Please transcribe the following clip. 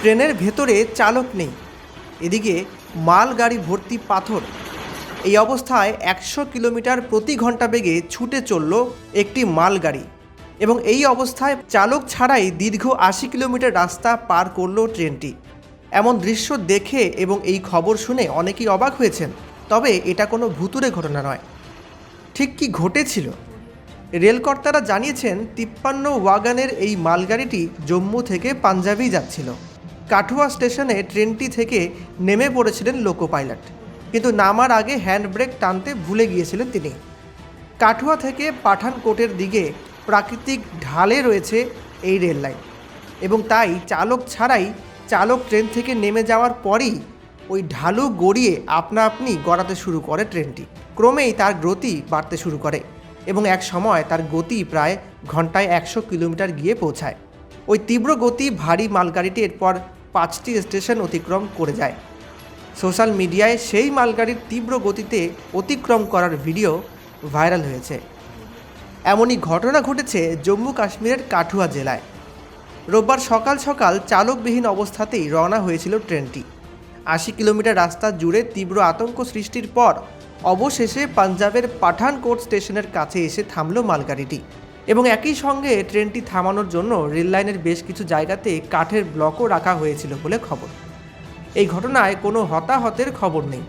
ট্রেনের ভেতরে চালক নেই। এদিকে মালগাড়ি ভর্তি পাথর। এই অবস্থায় একশো কিলোমিটার প্রতি ঘণ্টা বেগে ছুটে চলল একটি মালগাড়ি এবং এই অবস্থায় চালক ছাড়াই দীর্ঘ আশি কিলোমিটার রাস্তা পার করল ট্রেনটি। এমন দৃশ্য দেখে এবং এই খবর শুনে অনেকেই অবাক হয়েছেন, তবে এটা কোনো ভুতুরে ঘটনা নয়। ঠিক কি ঘটেছিল? রেলকর্তারা জানিয়েছেন, তিপ্পান্ন ওয়াগানের এই মালগাড়িটি জম্মু থেকে পাঞ্জাবি যাচ্ছিল। কাঠুয়া স্টেশনে ট্রেনটি থেকে নেমে পড়েছিলেন লোকো পাইলট কিন্তু নামার আগে হ্যান্ড ব্রেক টানতে ভুলে গিয়েছিলেন তিনি। কাঠুয়া থেকে পাঠানকোটের দিকে প্রাকৃতিক ঢালে রয়েছে এই রেল লাইন। এবং তাই চালক ছাড়াই চালক ট্রেন থেকে নেমে যাওয়ার পরই ওই ঢালু গড়িয়ে আপনা আপনি গড়াতে শুরু করে ট্রেনটি। ক্রমেই তার গতি বাড়তে শুরু করে। এবং এক সময় তার গতি প্রায় ঘন্টায় একশো কিলোমিটার গিয়ে পৌঁছায়। ওই তীব্র গতি ভারী মালগাড়িটি এরপর পাঁচটি স্টেশন অতিক্রম করে যায়। সোশ্যাল মিডিয়ায় সেই মালগাড়ির তীব্র গতিতে অতিক্রম করার ভিডিও ভাইরাল হয়েছে। এমনই ঘটনা ঘটেছে জম্মু কাশ্মীরের কাঠুয়া জেলায়। রোববার সকাল সকাল চালকবিহীন অবস্থাতেই রওনা হয়েছিল ট্রেনটি। আশি কিলোমিটার রাস্তা জুড়ে তীব্র আতঙ্ক সৃষ্টির পর অবশেষে পাঞ্জাবের পাঠানকোট স্টেশনের কাছে এসে থামল মালগাড়িটি। এবং একই সঙ্গে ট্রেনটি থামানোর জন্য রেললাইনের বেশ কিছু জায়গাতে কাঠের ব্লকও রাখা হয়েছিল বলে খবর। এই ঘটনায় কোনো হতাহতের খবর নেই।